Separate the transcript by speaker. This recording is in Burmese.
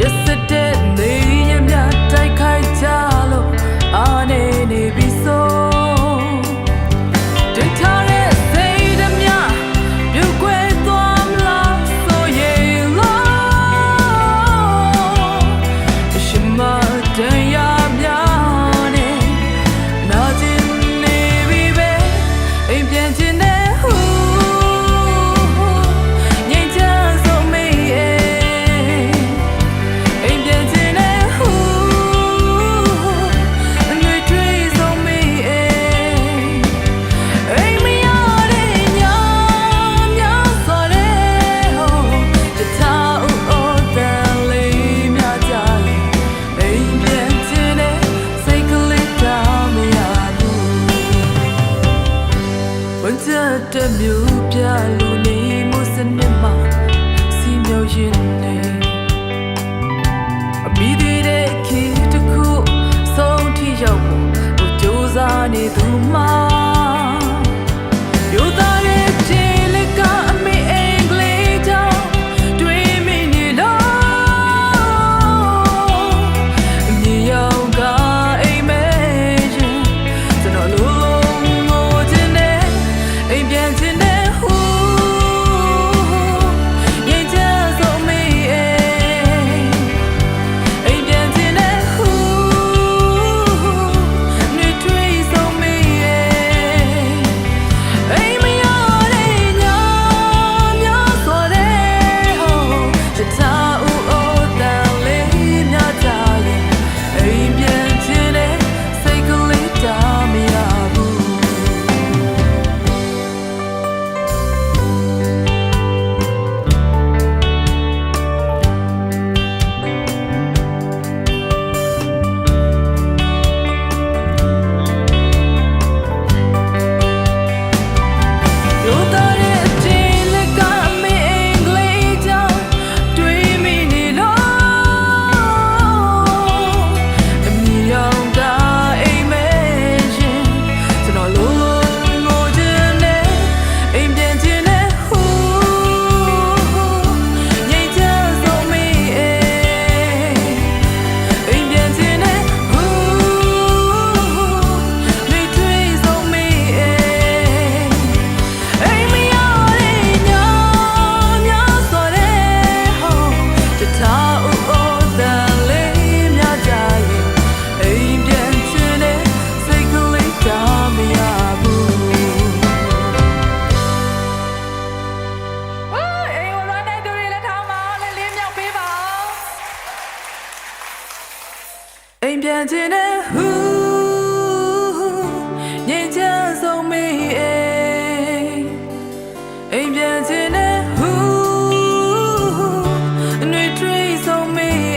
Speaker 1: ရစတဲ့နေ နေ မ်ပြန်ခြင်းနဲ့ဟူငြိမ်ချမ်းဆုံးမေးအိမ်အိမ်ပြန်ခြင်းနဲ့ဟူအနှွေတွေးဆုံးမေး